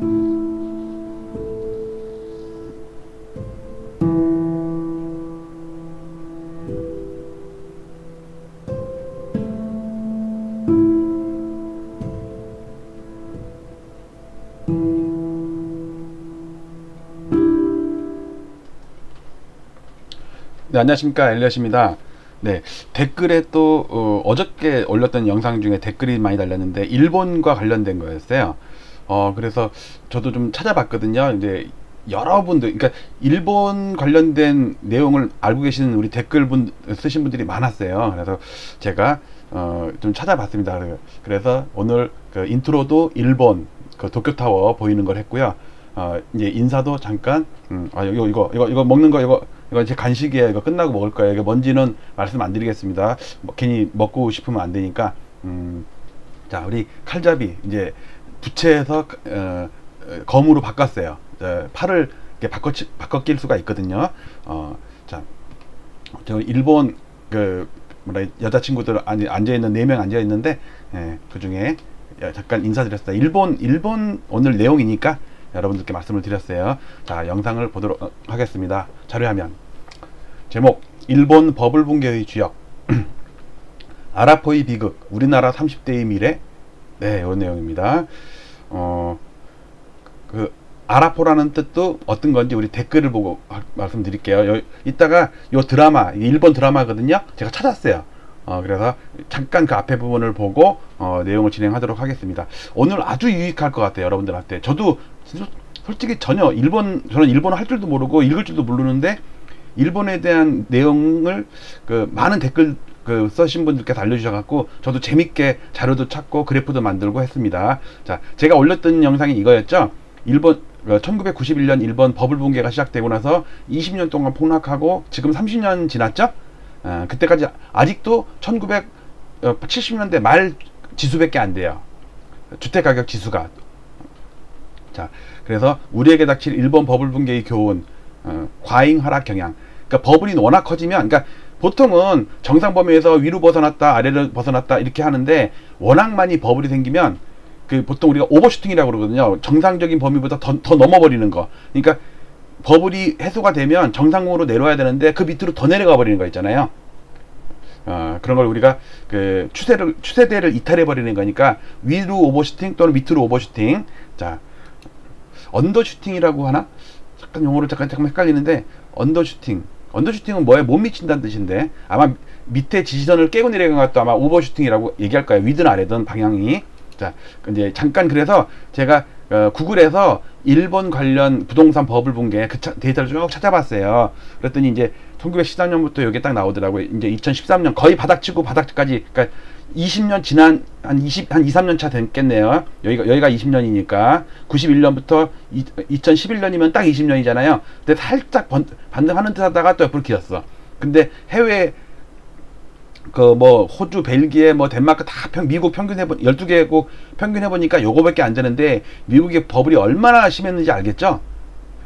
네, 안녕하십니까. 엘리엇입니다. 네, 댓글에 또, 어, 어저께 올렸던 영상 중에 댓글이 많이 달렸는데, 일본과 관련된 거였어요. 어, 그래서 저도 좀 찾아봤거든요. 이제 여러분들, 그러니까 일본 관련된 내용을 알고 계시는 우리 댓글분 쓰신 분들이 많았어요. 그래서 제가 어, 좀 찾아봤습니다. 그래서 오늘 그 인트로도 일본 그 도쿄 타워 보이는 걸 했고요. 어, 이제 인사도 잠깐, 음, 아, 이거, 이거, 이거, 이거 먹는 거, 이거, 이거 제 간식이에요. 이거 끝나고 먹을 거예요. 이거 뭔지는 말씀 안 드리겠습니다. 뭐, 괜히 먹고 싶으면 안 되니까. 음, 자, 우리 칼잡이, 이제, 부채에서, 어, 어, 검으로 바꿨어요. 어, 팔을 이렇게 바꿔, 바꿔 낄 수가 있거든요. 어, 자, 저 일본, 그, 뭐라, 여자친구들 아니, 앉아 있는, 네 명 앉아 있는데, 예, 그 중에 잠깐 인사드렸습니다. 일본, 일본 오늘 내용이니까 여러분들께 말씀을 드렸어요. 자, 영상을 보도록 어, 하겠습니다. 자료화면. 제목, 일본 버블 붕괴의 주역. 아라포이 비극, 우리나라 30대의 미래. 네, 이런 내용입니다. 어, 그, 아라포라는 뜻도 어떤 건지 우리 댓글을 보고 하- 말씀드릴게요. 요, 이따가 요 드라마, 이 일본 드라마거든요. 제가 찾았어요. 어, 그래서 잠깐 그 앞에 부분을 보고 어, 내용을 진행하도록 하겠습니다. 오늘 아주 유익할 것 같아요, 여러분들한테. 저도 솔- 솔직히 전혀 일본 저는 일본어 할 줄도 모르고 읽을 줄도 모르는데 일본에 대한 내용을 그 많은 댓글 그 써신 분들께서 알려주셔갖고 저도 재밌게 자료도 찾고 그래프도 만들고 했습니다. 자, 제가 올렸던 영상이 이거였죠. 일본 1991년 일본 버블 붕괴가 시작되고 나서 20년 동안 폭락하고 지금 30년 지났죠. 어, 그때까지 아직도 1970년대 말 지수밖에 안 돼요. 주택 가격 지수가. 자, 그래서 우리에게 닥칠 일본 버블 붕괴의 교훈, 어, 과잉 하락 경향. 그러니까 버블이 워낙 커지면, 그러니까 보통은 정상 범위에서 위로 벗어났다, 아래로 벗어났다 이렇게 하는데 워낙 많이 버블이 생기면 그 보통 우리가 오버슈팅이라고 그러거든요. 정상적인 범위보다 더, 더 넘어버리는 거. 그러니까 버블이 해소가 되면 정상으로 내려와야 되는데 그 밑으로 더 내려가 버리는 거 있잖아요. 어, 그런 걸 우리가 그 추세를 추세대를 이탈해 버리는 거니까 위로 오버슈팅 또는 밑으로 오버슈팅. 자, 언더슈팅이라고 하나? 잠깐 용어를 잠깐 잠깐 헷갈리는데 언더슈팅. 언더슈팅은 뭐에 못 미친다는 뜻인데 아마 밑에 지지선을 깨고 내려간 것도 아마 오버슈팅이라고 얘기할 거예요. 위든 아래든 방향이. 자, 이제 잠깐 그래서 제가 어, 구글에서 일본 관련 부동산 버블 붕괴 그 차- 데이터를 쭉 찾아봤어요. 그랬더니 이제 1913년부터 이게 딱 나오더라고요. 이제 2013년 거의 바닥치고 바닥까지 그러니까 20년 지난 한 20, 한 2, 3년 차 됐겠네요. 여기가 여기가 20년이니까 91년부터 2011년이면 딱 20년이잖아요. 근데 살짝 번, 반등하는 듯 하다가 또 옆으로 기었어. 근데 해외 그 뭐 호주, 벨기에, 뭐 덴마크 다 평, 미국 평균 해보 12개국 평균 해보니까 요거밖에 안 되는데 미국의 버블이 얼마나 심했는지 알겠죠?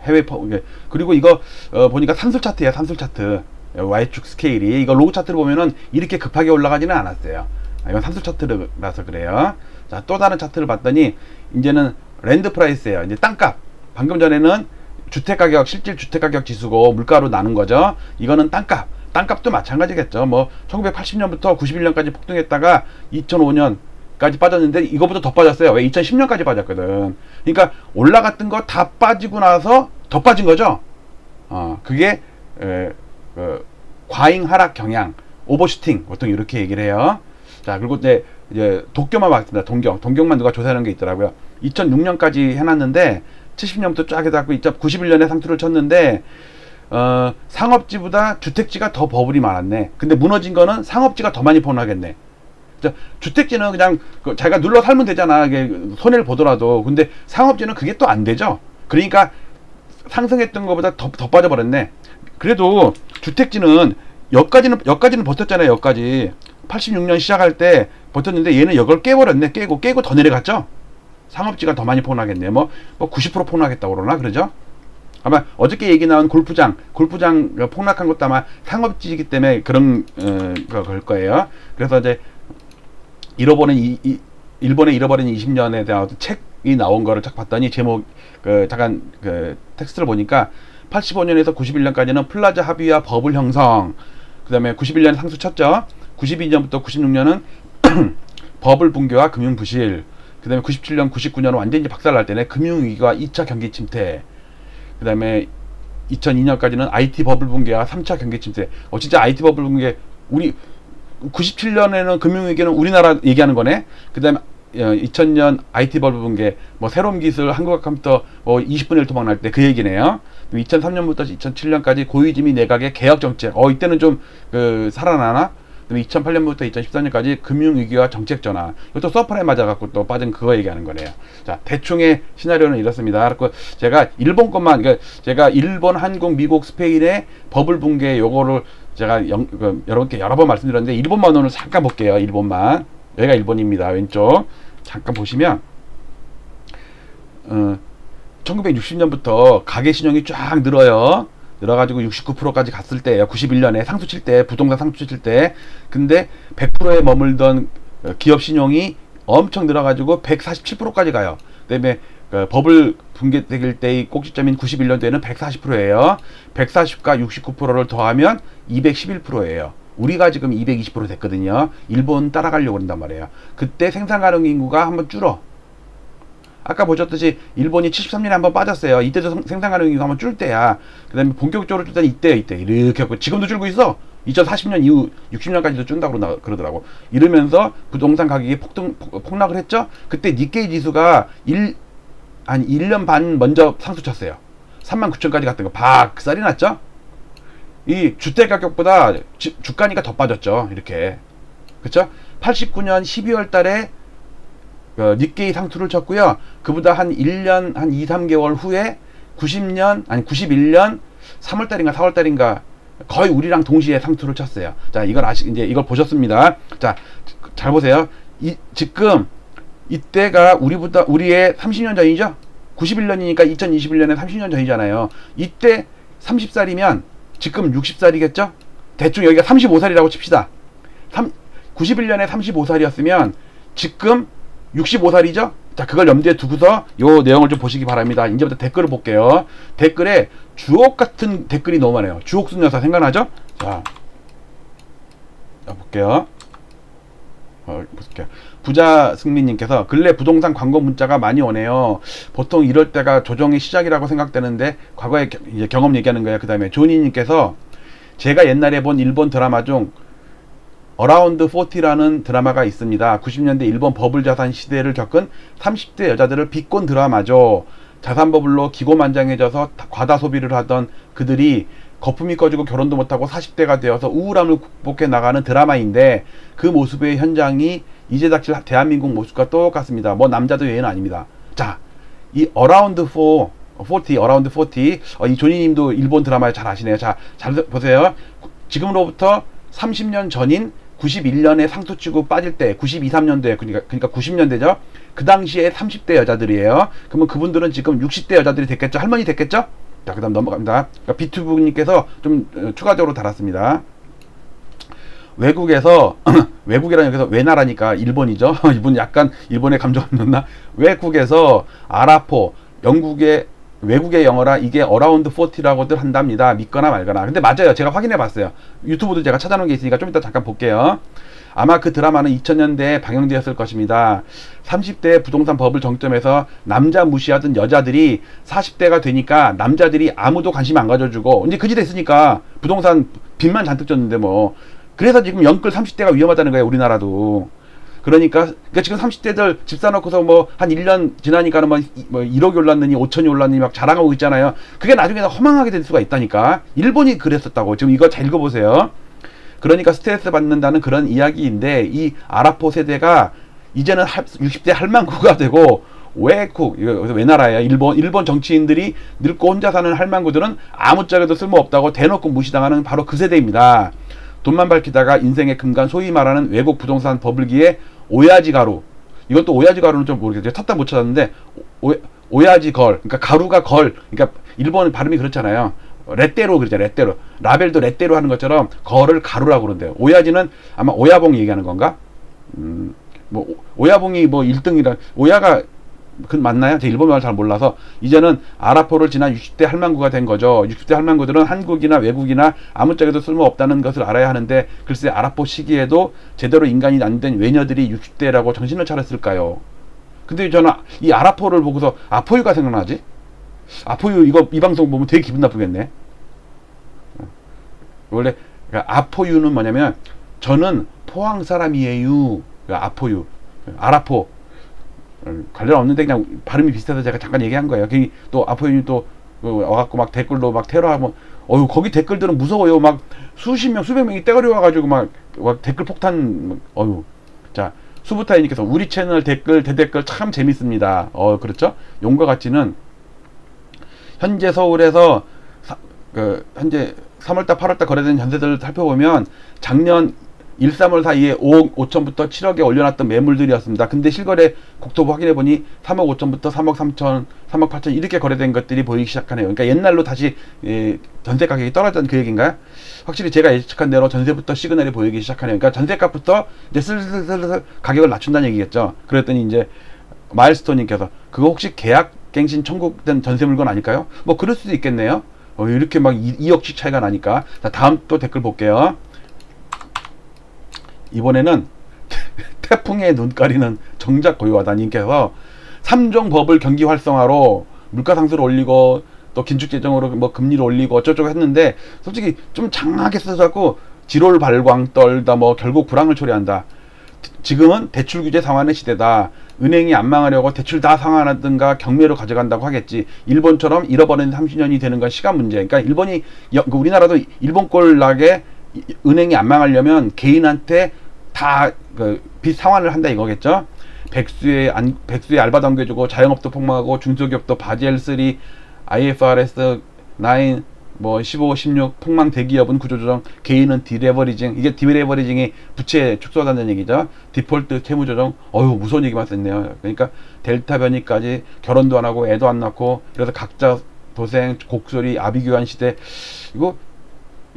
해외 버 이게. 그리고 이거 어, 보니까 산술 차트야 산술 차트 Y축 스케일이 이거 로그 차트를 보면은 이렇게 급하게 올라가지는 않았어요. 아, 이건 산술 차트라서 그래요. 자 또 다른 차트를 봤더니 이제는 랜드 프라이스예요. 이제 땅값. 방금 전에는 주택 가격 실질 주택 가격 지수고 물가로 나눈 거죠. 이거는 땅값. 땅값도 마찬가지겠죠. 뭐 1980년부터 91년까지 폭등했다가 2005년 까지 빠졌는데 이거보다 더 빠졌어요. 왜 2010년까지 빠졌거든. 그러니까 올라갔던 거 다 빠지고 나서 더 빠진 거죠. 어, 그게 에, 그 과잉 하락 경향, 오버슈팅 보통 이렇게 얘기를 해요. 자 그리고 이제, 이제 도쿄만 봤습니다. 동경, 동경만 누가 조사하는 게 있더라고요. 2006년까지 해놨는데 70년부터 쫙 해갖고 91년에 상투를 쳤는데 어, 상업지보다 주택지가 더 버블이 많았네. 근데 무너진 거는 상업지가 더 많이. 자, 주택지는 그냥 그 자기가 눌러 살면 되잖아. 손해를 보더라도. 근데 상업지는 그게 또 안 되죠. 그러니까 상승했던 것보다 더, 더 빠져버렸네. 그래도 주택지는 여기까지는 여기까지는 버텼잖아요. 여기까지 86년 시작할 때 버텼는데 얘는 이걸 깨버렸네. 깨고 깨고 더 내려갔죠. 상업지가 더 많이 폭락했네. 뭐, 뭐 90% 폭락했다고 그러나 그러죠. 아마 어저께 얘기 나온 골프장, 골프장 그 폭락한 것도 아마 상업지이기 때문에 그런 어, 거- 걸 거예요. 그래서 이제 잃어버린 이, 이 일본에 잃어버린 20년에 대한 어떤 책 제목이 나온 거를 딱 봤더니 제목 그 잠깐 그 텍스트를 보니까 85년에서 91년까지는 플라자 합의와 버블 형성 그다음에 91년 상수 쳤죠 92년부터 96년은 버블 붕괴와 금융 부실 그 다음에 97년 99년은 완전히 박살날 때네 금융 위기와 2차 경기 침체 그 다음에 2002년까지는 IT 버블 붕괴와 3차 경기 침체 어 진짜 IT 버블 붕괴 우리 97년에는 금융위기는 우리나라 얘기하는 거네. 그 다음에 2000년 IT 버블 붕괴, 뭐 새로운 기술, 한국 컴퓨터 뭐 20분의 1 도망 날 때 그 얘기네요. 2003년부터 2007년까지 고위직미 내각의 개혁 정책. 어 이때는 좀 그 살아나나? 그다음에 2008년부터 2014년까지 금융 위기와 정책 전환. 이것도 서프라이 맞아갖고 또 빠진 그거 얘기하는 거네요. 자 대충의 시나리오는 이렇습니다. 그리고 제가 일본 것만 그러니까 제가 일본, 한국, 미국, 스페인의 버블 붕괴 요거를 제가 영, 그, 여러분께 여러 번 말씀드렸는데 일본만 오늘 잠깐 볼게요. 일본만 여기가 일본입니다. 왼쪽 잠깐 보시면 어, 1960년부터 가계 신용이 쫙 늘어요. 늘어가지고 69%까지 갔을 때예요. 91년에 상수 칠 때, 부동산 상수 칠 때. 근데 100%에 머물던 어, 기업 신용이 엄청 늘어가지고 147%까지 가요. 그다음에 그 버블 붕괴될 때의 꼭지점인 91년도에는 140%예요. 140과 69%를 더하면 211%예요. 우리가 지금 220% 됐거든요. 일본 따라가려고 한단 말이에요. 그때 생산 가능 인구가 한번 줄어. 아까 보셨듯이 일본이 73년에 한번 빠졌어요. 이때도 생산 가능 인구가 한번 줄 때야. 그 다음에 본격적으로 줄 때는 이때요, 이때. 이렇게 하고 지금도 줄고 있어. 2040년 이후 60년까지도 준다고 그러더라고. 이러면서 부동산 가격이 폭등, 폭 락을 했죠. 그때 니케이 지수가 1, 한 1년 반 먼저 상수 쳤어요. 3만 9천까지 갔던 거 박살이 났죠. 이 주택 가격보다 주, 주가니까 더 빠졌죠. 이렇게. 그쵸? 89년 12월 달에 그 니케이 상투를 쳤고요. 그보다 한 1년, 한 2, 3개월 후에 90년, 아니 91년 3월 달인가 4월 달인가 거의 우리랑 동시에 상투를 쳤어요. 자, 이걸 아시, 이제 이걸 보셨습니다. 자, 잘 보세요. 이, 지금 이때가 우리보다 우리의 30년 전이죠. 91년이니까 2021년에 30년 전이잖아요. 이때 30살이면 지금 60살이겠죠? 대충 여기가 35살이라고 칩시다. 3, 91년에 35살이었으면 지금 65살이죠? 자, 그걸 염두에 두고서 요 내용을 좀 보시기 바랍니다. 이제부터 댓글을 볼게요. 댓글에 주옥 같은 댓글이 너무 많아요. 주옥순 여사 생각나죠? 자, 자 볼게요. 어, 볼게요. 부자 승민님께서 근래 부동산 광고 문자가 많이 오네요. 보통 이럴 때가 조정의 시작이라고 생각되는데 과거의 겨, 이제 경험 얘기하는 거예요. 그 다음에 조니님께서 제가 옛날에 본 일본 드라마 중 어라운드 40라는 드라마가 있습니다. 90년대 일본 버블 자산 시대를 겪은 30대 여자들을 비꼰 드라마죠. 자산 버블로 기고만장해져서 과다 소비를 하던 그들이 거품이 꺼지고 결혼도 못하고 40대가 되어서 우울함을 극복해 나가는 드라마인데 그 모습의 현장이 이제 닥칠 대한민국 모습과 똑같습니다. 뭐 남자도 예외는 아닙니다. 자, 이 어라운드 4 40, 어라운드 40. 어, 이 조니님도 일본 드라마 잘 아시네요. 자, 잘 보세요. 지금으로부터 30년 전인 91년에 상투 치고 빠질 때, 92, 3년도에, 그러니까, 그러니까 90년대죠. 그 당시에 30대 여자들이에요. 그러면 그분들은 지금 60대 여자들이 됐겠죠? 할머니 됐겠죠? 자, 그 다음 넘어갑니다. 그러니까 비투브 님께서 좀 어, 추가적으로 달았습니다. 외국에서 외국이라는 여기서 외나라니까 일본이죠. 이분 약간 일본의 감정 없나? 외국에서 아라포 영국의 외국의 영어라 이게 어라운드 40라고들 한답니다. 믿거나 말거나. 근데 맞아요. 제가 확인해 봤어요. 유튜브도 제가 찾아놓은 게 있으니까 좀 이따 잠깐 볼게요. 아마 그 드라마는 2000년대에 방영되었을 것입니다. 30대 부동산 법을 정점에서 남자 무시하던 여자들이 40대가 되니까 남자들이 아무도 관심 안 가져주고 이제 그지 됐으니까 부동산 빚만 잔뜩 졌는데 뭐 그래서 지금 영끌 30대가 위험하다는 거예요. 우리나라도. 그러니까, 그러니까 지금 30대들 집 사놓고서 뭐 한 1년 지나니까는 뭐, 뭐 1억이 올랐느니 5천이 올랐느니 막 자랑하고 있잖아요. 그게 나중에 허망하게 될 수가 있다니까. 일본이 그랬었다고. 지금 이거 잘 읽어보세요. 그러니까 스트레스 받는다는 그런 이야기인데 이 아라포 세대가 이제는 60대 할망구가 되고 외국 이거 왜 나라야 일본 일본 정치인들이 늙고 혼자 사는 할망구들은 아무짝에도 쓸모없다고 대놓고 무시당하는 바로 그 세대입니다. 돈만 밝히다가 인생의 금간 소위 말하는 외국 부동산 버블기에 오야지 가루. 이것도 오야지 가루는 좀 모르겠어요. 찾다 못 찾았는데 오, 오야지 걸. 그러니까 가루가 걸. 그러니까 일본 발음이 그렇잖아요. 레떼로 그러잖아요 레떼로. 라벨도 레떼로 하는 것처럼 걸을 가루라고 그러는데요. 오야지는 아마 오야봉 얘기하는 건가? 음, 뭐 오야봉이 뭐 1등이라 오야가 그 맞나요? 제 일본말 잘 몰라서 이제는 아라포를 지난 60대 할망구가 된 거죠. 60대 할망구들은 한국이나 외국이나 아무 쪽에도 쓸모없다는 것을 알아야 하는데 글쎄 아라포 시기에도 제대로 인간이 안 된 외녀들이 60대라고 정신을 차렸을까요? 근데 저는 이 아라포를 보고서 아포유가 생각나지? 아포유 이거 이 방송 보면 되게 기분 나쁘겠네. 원래 그러니까 아포유는 뭐냐면 저는 포항 사람이에요. 그러니까 아포유, 아라포 어, 관련 없는데 그냥 발음이 비슷해서 제가 잠깐 얘기한 거예요. 괜히 또 아포유니 또 어, 와갖고 막 댓글로 막 테러하면 어유 거기 댓글들은 무서워요. 막 수십 명, 수백 명이 떼거리 와가지고 막, 막 댓글 폭탄 어유 자 수부타이님께서 우리 채널 댓글 대댓글 참 재밌습니다. 어 그렇죠? 용과 같이는 현재 서울에서 사, 그 현재 3월달 8월달 거래된 전세들을 살펴보면 작년 1, 3월 사이에 5억 5천부터 7억에 올려놨던 매물들이었습니다. 근데 실거래 국토부 확인해 보니 3억 5천부터 3억 3천, 3억 8천 이렇게 거래된 것들이 보이기 시작하네요. 그러니까 옛날로 다시 예, 전세 가격이 떨어졌던 그 얘기인가요? 확실히 제가 예측한 대로 전세부터 시그널이 보이기 시작하네요. 그러니까 전세값부터 이제 슬슬슬슬 가격을 낮춘다는 얘기겠죠. 그랬더니 이제 마일스톤님께서 그거 혹시 계약 갱신 청구된 전세 물건 아닐까요? 뭐 그럴 수도 있겠네요. 어, 이렇게 막 2, 억씩 차이가 나니까. 자, 다음 또 댓글 볼게요. 이번에는 태풍의 눈 가리는 정작 고유하다님께서 삼종 법을 경기 활성화로 물가 상승을 올리고 또 긴축 재정으로 뭐 금리를 올리고 어쩌고저쩌고 했는데 솔직히 좀 장하게 써갖고 지롤 발광 떨다 뭐 결국 불황을 초래한다. 지금은 대출 규제 상환의 시대다. 은행이 안 망하려고 대출 다 상환하든가 경매로 가져간다고 하겠지. 일본처럼 잃어버린 30년이 되는 건 시간 문제. 그러니까 일본이 그 우리나라도 일본 꼴 나게 은행이 안 망하려면 개인한테 다그빚 상환을 한다 이거겠죠. 백수의 안, 백수의 알바 당겨주고 자영업도 폭망하고 중소기업도 바젤 3, IFRS 9, 뭐 15, 16 폭망 대기업은 구조조정, 개인은 디레버리징 이게 디레버리징이 부채 축소한다는 얘기죠. 디폴트 채무조정, 어휴 무서운 얘기만 썼네요. 그러니까 델타 변이까지 결혼도 안 하고 애도 안 낳고 이래서 각자 도생, 곡소리, 아비규환 시대 이거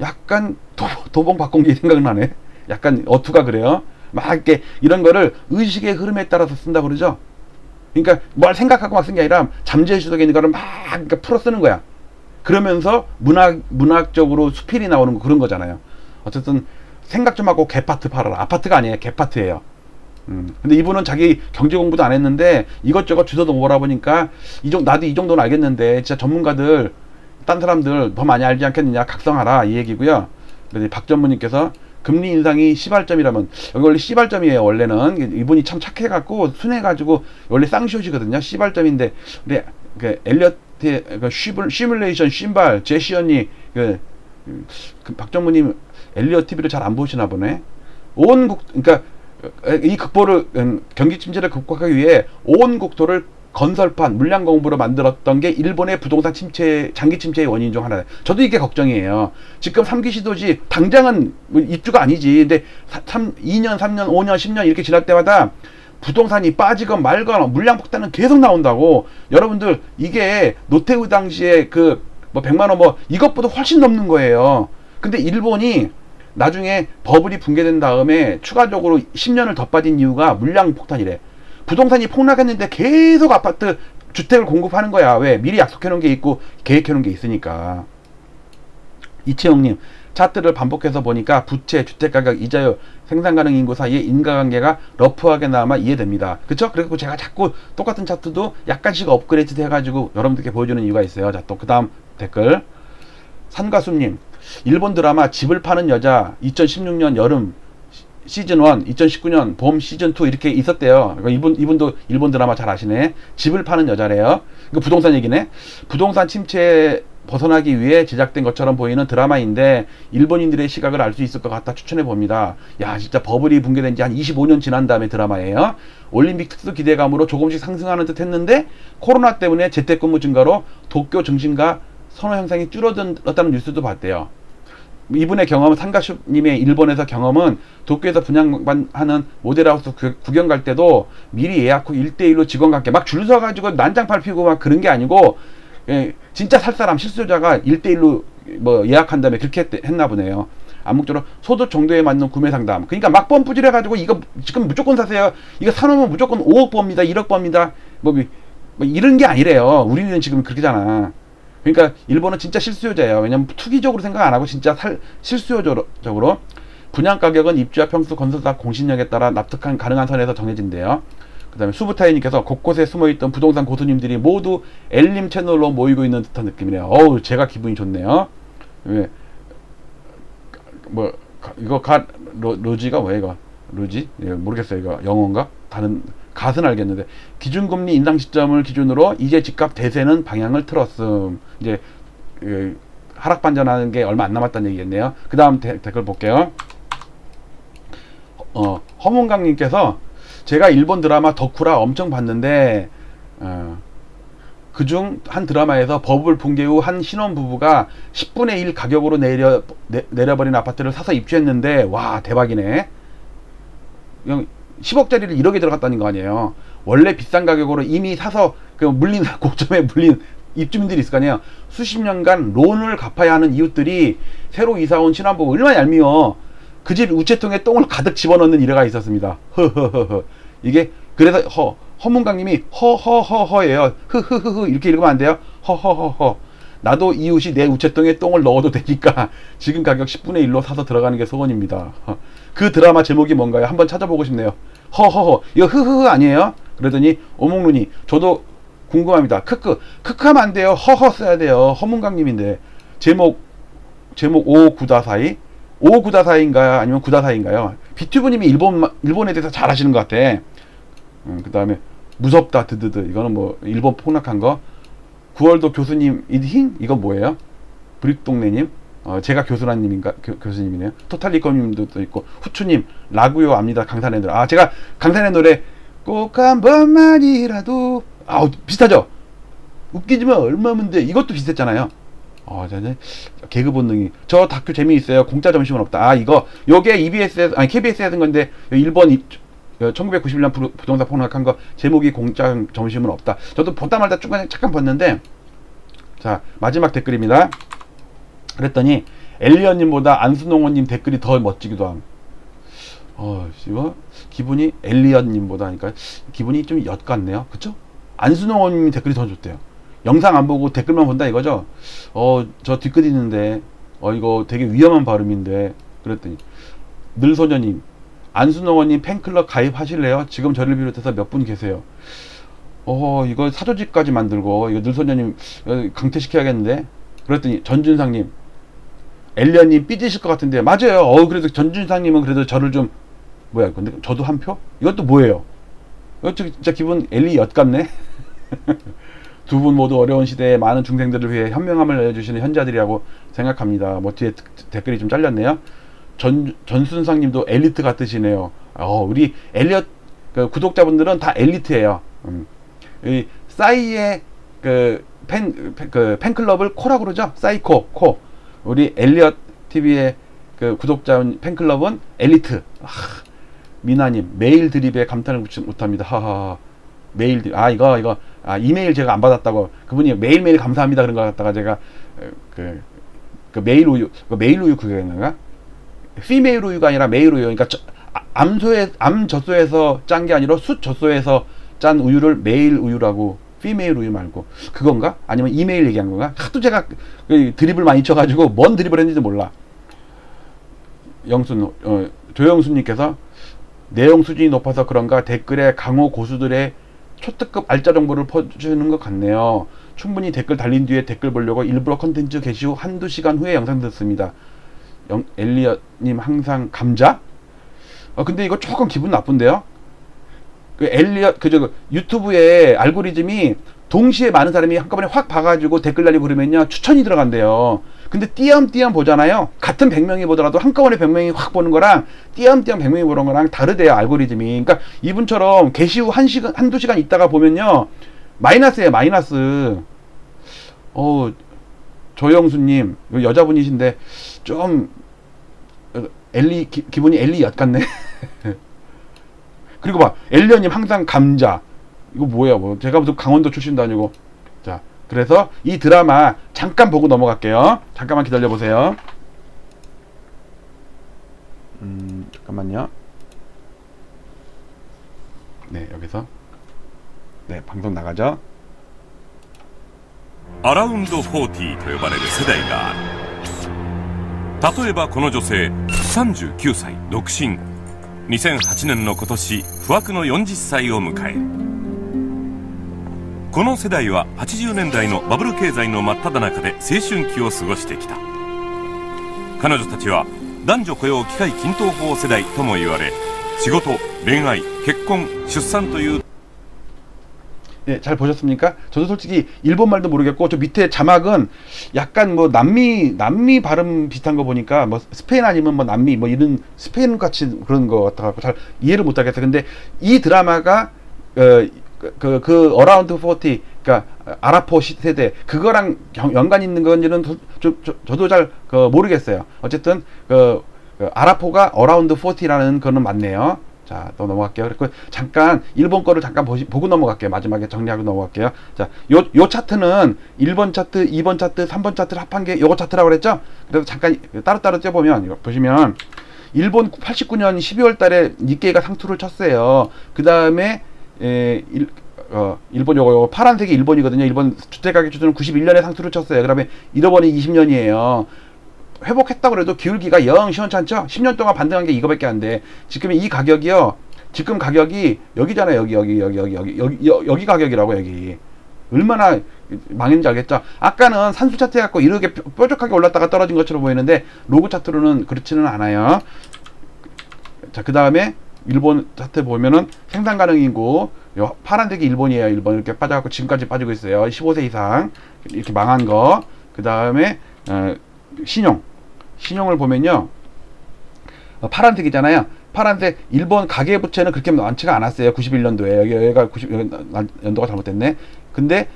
약간 도, 도봉 박공기 생각나네. 약간 어투가 그래요. 막 이렇게 이런 거를 의식의 흐름에 따라서 쓴다 그러죠. 그러니까 뭘 생각하고 막 쓴 게 아니라 잠재의 수석에 있는 거를 막 그러니까 풀어 쓰는 거야. 그러면서 문학 문학적으로 수필이 나오는 거 그런 거잖아요. 어쨌든 생각 좀 하고 개파트 팔아라. 아파트가 아니에요. 개파트예요. 음. 근데 이분은 자기 경제 공부도 안 했는데 이것저것 주소도 몰아 보니까 이 정도 나도 이 정도는 알겠는데 진짜 전문가들 딴 사람들 더 많이 알지 않겠느냐 각성하라 이 얘기고요. 그래서 박 전무님께서 금리 인상이 시발점이라면 여기 원래 시발점이에요. 원래는 이분이 참 착해갖고 순해가지고 원래 쌍시옷이거든요. 시발점인데 우리 그 엘리어트의 그 시뮬레이션 신발 제시언이 그, 그 박정무님 엘리어 TV를 잘 안 보시나 보네. 온 국 그러니까 이 극보를 음, 경기 침체를 극복하기 위해 온 국토를 건설판 물량 공부로 만들었던 게 일본의 부동산 침체 장기 침체의 원인 중 하나예요. 저도 이게 걱정이에요. 지금 3기 시도지 당장은 뭐 입주가 아니지. 근데 3, 2년, 3년, 5년, 10년 이렇게 지날 때마다 부동산이 빠지건 말건 물량 폭탄은 계속 나온다고. 여러분들 이게 노태우 당시에 그 뭐 100만 원 뭐 이것보다 훨씬 넘는 거예요. 근데 일본이 나중에 버블이 붕괴된 다음에 추가적으로 10년을 더 빠진 이유가 물량 폭탄이래. 부동산이 폭락했는데 계속 아파트 주택을 공급하는 거야. 왜? 미리 약속해 놓은 게 있고 계획해 놓은 게 있으니까. 이채영님, 차트를 반복해서 보니까 부채, 주택가격, 이자율, 생산 가능 인구 사이의 인과관계가 러프하게 남아 이해됩니다. 그쵸? 그리고 제가 자꾸 똑같은 차트도 약간씩 업그레이드 해가지고 여러분들께 보여주는 이유가 있어요. 자, 또 그 다음 댓글. 산가수님, 일본 드라마 집을 파는 여자 2016년 여름 시즌 1, 2019년 봄 시즌 2 이렇게 있었대요. 그러니까 이분 이분도 일본 드라마 잘 아시네. 집을 파는 여자래요. 그 부동산 얘기네. 부동산 침체 벗어나기 위해 제작된 것처럼 보이는 드라마인데 일본인들의 시각을 알 수 있을 것 같아 추천해 봅니다. 야 진짜 버블이 붕괴된 지 한 25년 지난 다음에 드라마예요. 올림픽 특수 기대감으로 조금씩 상승하는 듯 했는데 코로나 때문에 재택근무 증가로 도쿄 증신과 선호 현상이 줄어들었다는 뉴스도 봤대요. 이분의 경험은 상가슈님의 일본에서 경험은 도쿄에서 분양하는 모델하우스 구경 갈 때도 미리 예약 후 1대1로 직원과 함께 막 줄 서가지고 난장팔 피고 막 그런 게 아니고 예, 진짜 살 사람 실수요자가 1대1로 뭐 예약한 다음에 그렇게 했나 보네요. 암묵적으로 소득 정도에 맞는 구매 상담. 그러니까 막범 뿌질해 가지고 이거 지금 무조건 사세요. 이거 사놓으면 무조건 5억 법니다. 1억 법니다. 뭐 뭐 이런 게 아니래요. 우리는 지금 그렇게잖아. 그러니까 일본은 진짜 실수요자예요. 왜냐면 투기적으로 생각 안 하고 진짜 살, 실수요적으로 분양 가격은 입주자 평수 건설사 공신력에 따라 납득한 가능한 선에서 정해진대요. 그 다음에 수부타이님께서 곳곳에 숨어있던 부동산 고수님들이 모두 엘림 채널로 모이고 있는 듯한 느낌이네요. 어우 제가 기분이 좋네요. 왜? 뭐 가- 이거 가 로, 로지가 뭐야 이거 로지 예, 모르겠어요 이거 영어인가 다른 갓은 알겠는데 기준금리 인상 시점을 기준으로 이제 집값 대세는 방향을 틀었음. 이제 그 하락 반전하는 게 얼마 안 남았다는 얘기겠네요. 그 다음 댓글 볼게요. 어 허문강님께서 제가 일본 드라마 덕후라 엄청 봤는데 어, 그중 한 드라마에서 버블 붕괴 후 한 신혼 부부가 10분의 1 가격으로 내려 내, 내려버린 아파트를 사서 입주했는데 와 대박이네. 그냥 10억짜리를 1억에 들어갔다는 거 아니에요. 원래 비싼 가격으로 이미 사서 그 물린 고점에 물린 입주민들이 있을 거 아니에요. 수십 년간 론을 갚아야 하는 이웃들이 새로 이사 온 신혼부부 얼마나 얄미워. 그 집 우체통에 똥을 가득 집어넣는 일화가 있었습니다. 허허허허. 이게 그래서 허 허문강님이 허허허허예요. 흐흐흐흐 이렇게 읽으면 안 돼요. 허허허허. 나도 이웃이 내 우체통에 똥을 넣어도 되니까 지금 가격 10분의 1로 사서 들어가는 게 소원입니다. 어. 그 드라마 제목이 뭔가요? 한번 찾아보고 싶네요. 허허허. 이거 흐흐흐 아니에요? 그러더니 오목눈이 저도 궁금합니다. 크크. 크크하면 안 돼요. 허허 써야 돼요. 허문강님인데 제목 제목 5994이 5994인가요? 아니면 994인가요? 비튜브님이 일본 일본에 대해서 잘 아시는 것 같아. 음, 그 다음에 무섭다 드드드 이거는 뭐 일본 폭락한 거. 9월도 교수님 이힌 이거 뭐예요? 브릭동네님. 어, 제가 교수라님인가 교, 교수님이네요. 토탈리컴님도 또 있고 후추님 라구요 압니다 강산의 노래. 아 제가 강산의 노래 꼭 한 번만이라도 아 비슷하죠? 웃기지만 얼마면 돼? 이것도 비슷했잖아요. 어, 저는 개그 본능이 저 다큐 재미있어요. 공짜 점심은 없다. 아 이거 요게 EBS에서 아니 KBS에 하던 건데 일본 입, 1991년 부, 부동산 폭락한 거 제목이 공짜 점심은 없다. 저도 보다 말다 중간에 잠깐 봤는데 자 마지막 댓글입니다. 그랬더니 엘리언님보다 안수농원님 댓글이 더 멋지기도 함. 어, 이거 기분이 엘리언님보다 하니까 기분이 좀 엿 같네요. 그쵸? 안수농원님 댓글이 더 좋대요. 영상 안 보고 댓글만 본다 이거죠? 어, 저 뒷끝 있는데, 어, 이거 되게 위험한 발음인데, 그랬더니, 늘소녀님, 안순홍원님 팬클럽 가입하실래요? 지금 저를 비롯해서 몇 분 계세요. 어, 이거 사조직까지 만들고, 이거 늘소녀님 어, 강퇴시켜야겠는데? 그랬더니, 전준상님, 엘리언님 삐지실 것 같은데, 맞아요. 어, 그래도 전준상님은 그래도 저를 좀, 뭐야, 근데 저도 한 표? 이것도 뭐예요? 이거 진짜 기분 엘리 엿 같네? 두 분 모두 어려운 시대에 많은 중생들을 위해 현명함을 알려주시는 현자들이라고 생각합니다. 뭐 뒤에 댓글이 좀 잘렸네요. 전 전순상님도 엘리트 같으시네요. 어, 우리 엘리엇 그 구독자분들은 다 엘리트예요. 음. 이 싸이의 그 팬그 그 팬클럽을 코라고 그러죠. 싸이코 코. 우리 엘리엇 TV의 그 구독자 팬클럽은 엘리트. 아, 미나님 메일 드립에 감탄을 못합니다. 하하. 메일 드립. 아 이거 이거 아 이메일 제가 안 받았다고 그분이 매일 매일 감사합니다 그런 거 갖다가 제가 그, 그 메일 우유 그 메일 우유 그게인가 피메일 우유가 아니라 메일 우유 그러니까 저, 아, 암소에 암 젖소에서 짠 게 아니라 숫 젖소에서 짠 우유를 메일 우유라고 피메일 우유 말고. 그건가? 아니면 이메일 얘기한 건가? 하도 제가 그 드립을 많이 쳐가지고 뭔 드립을 했는지 몰라. 영순 어, 조영순님께서 내용 수준이 높아서 그런가? 댓글에 강호 고수들의 초특급 알짜 정보를 퍼주는 것 같네요. 충분히 댓글 달린 뒤에 댓글 보려고 일부러 컨텐츠 게시 후 한두 시간 후에 영상 듣습니다. 영, 엘리엇님 항상 감자? 어, 근데 이거 조금 기분 나쁜데요? 그 엘리엇, 그저 그 유튜브에 알고리즘이 동시에 많은 사람이 한꺼번에 확 봐가지고 댓글 달리고 그러면요 추천이 들어간대요. 근데 띄엄띄엄 보잖아요. 같은 100명이 보더라도 한꺼번에 100명이 확 보는 거랑 띄엄띄엄 100명이 보는 거랑 다르대요, 알고리즘이. 그러니까 이분처럼 게시 후 1시간, 한두 시간 있다가 보면요. 마이너스예요, 마이너스. 어, 조영수님, 여자분이신데 좀 엘리, 기, 기분이 엘리 엿 같네. 그리고 봐, 엘리언님 항상 감자. 이거 뭐야, 뭐. 제가 무슨 강원도 출신도 아니고. 자, 그래서 이 드라마 잠깐 보고 넘어갈게요. 잠깐만 기다려 보세요. 음, 잠깐만요. 네, 여기서 네, 방송 나가죠. アラウンド40と呼ばれる世代がある。例えばこの女性39歳独身。2008年の今年不惑の40歳を迎える。この世代は80年代のバブル経済の真っ只中で青春期を過ごしてきた。彼女たちは男女雇用機会均等法世代とも言われ仕事恋愛結婚出産という 예, 잘 보셨습니까? 저도 솔직히 일본 말도 모르겠고 저 밑에 자막은 약간 뭐 남미 남미 발음 비슷한 거 보니까 뭐 스페인 아니면 뭐 남미 뭐 이런 스페인 같이 그런 거 같아 갖고 잘 이해를 못 하겠어요. 근데 이 드라마가 어 그 그 어라운드 40 그러니까 아라포 시- 세대 그거랑 경- 연관 있는 건지는 도, 저, 저, 저도 잘 그, 모르겠어요. 어쨌든 그, 그 아라포가 어라운드 40라는 거는 맞네요. 자, 또 넘어갈게요. 그리고 잠깐 일본 거를 잠깐 보시, 보고 넘어갈게요. 마지막에 정리하고 넘어갈게요. 자, 요, 요 차트는 1번 차트, 2번 차트, 3번 차트를 합한 게 요거 차트라고 그랬죠? 그래서 잠깐 따로따로 떼보면 이거 보시면 일본 89년 12월 달에 니케이가 상투를 쳤어요. 그 다음에 에, 일, 어, 일본 요거, 요거 파란색이 일본이거든요. 일본 주택가격 지수는 91년에 상투를 쳤어요. 그다음에 잃어버린 20년이에요. 회복했다고 그래도 기울기가 영 시원찮죠? 10년 동안 반등한 게 이거밖에 안 돼. 지금 이 가격이요. 지금 가격이 여기잖아요. 여기 여기 여기 여기 여기 여기 여- 여기 가격이라고 여기. 얼마나 망했는지 알겠죠? 아까는 산수 차트 갖고 이렇게 뾰- 뾰족하게 올랐다가 떨어진 것처럼 보이는데 로그 차트로는 그렇지는 않아요. 자, 그 다음에 일본 차트 보면은 생산 가능 인구 요 파란색이 일본이에요. 일본 이렇게 빠져갖고 지금까지 빠지고 있어요. 15세 이상 이렇게 망한 거. 그 다음에 어, 신용 신용을 보면요. 어, 파란색이잖아요. 파란색 일본 가계 부채는 그렇게 많지가 않았어요. 91년도에 여기 여기가 90 여기 나- 연도가 잘못됐네. 근데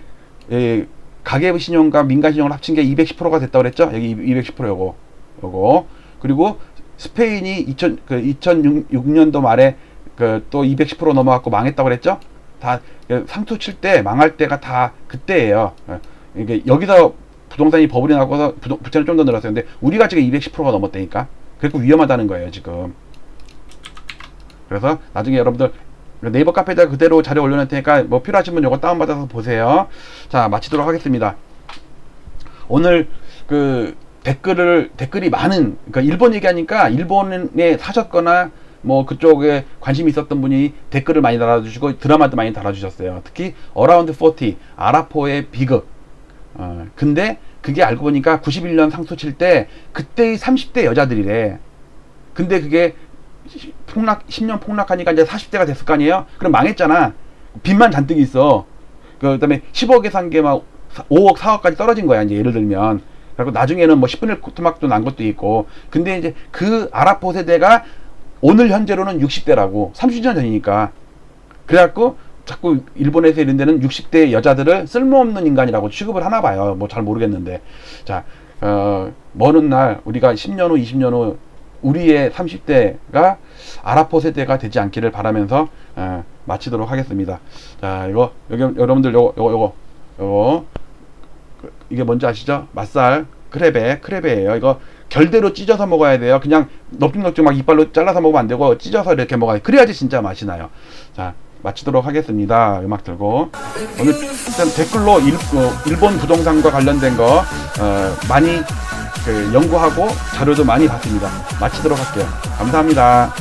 예, 가계 신용과 민간 신용을 합친 게 210%가 됐다고 그랬죠? 여기 210% 요거 요거 그리고 스페인이 2000, 그 2006년도 말에 그 또 210% 넘어갔고 망했다고 그랬죠? 다그 상투 칠 때 망할 때가 다 그때예요. 예, 이게 여기서 부동산이 버블이 나고서 부채는 좀 더 늘었어요. 근데 우리가 지금 210%가 넘었다니까. 그래서 위험하다는 거예요, 지금. 그래서 나중에 여러분들 네이버 카페에다 그대로 자료 올려놓을 테니까 뭐 필요하신 분 이거 다운받아서 보세요. 자, 마치도록 하겠습니다. 오늘 그 댓글을 댓글이 많은 그러니까 일본 얘기하니까 일본에 사셨거나 뭐 그쪽에 관심이 있었던 분이 댓글을 많이 달아주시고 드라마도 많이 달아주셨어요. 특히 어라운드 40 아라포의 비극. 어, 근데 그게 알고 보니까 91년 상소 칠 때 그때의 30대 여자들이래. 근데 그게 시- 폭락 10년 폭락하니까 이제 40대가 됐을 거 아니에요? 그럼 망했잖아. 빚만 잔뜩 있어. 그다음에 10억에 산 게 막 5억, 4억까지 떨어진 거야. 이제 예를 들면. 그리고 나중에는 뭐 10분의 1 토막도 난 것도 있고. 근데 이제 그 아라포 세대가 오늘 현재로는 60대라고. 30년 전이니까. 그래갖고 자꾸 일본에서 이런 데는 60대 여자들을 쓸모없는 인간이라고 취급을 하나 봐요. 뭐 잘 모르겠는데. 자, 어, 먼날 우리가 10년 후, 20년 후 우리의 30대가 아라포 세대가 되지 않기를 바라면서 어, 마치도록 하겠습니다. 자, 이거 여기 여러분들 요거 요거 요거 요거 그, 이게 뭔지 아시죠? 맛살 크레베 크레베예요. 이거 결대로 찢어서 먹어야 돼요. 그냥 넙죽넙죽 막 이빨로 잘라서 먹으면 안 되고 찢어서 이렇게 먹어야 돼. 그래야지 진짜 맛이 나요. 자, 마치도록 하겠습니다. 음악 들고 오늘 일단 댓글로 일, 어, 일본 부동산과 관련된 거 어, 많이 그 연구하고 자료도 많이 봤습니다. 마치도록 할게요. 감사합니다.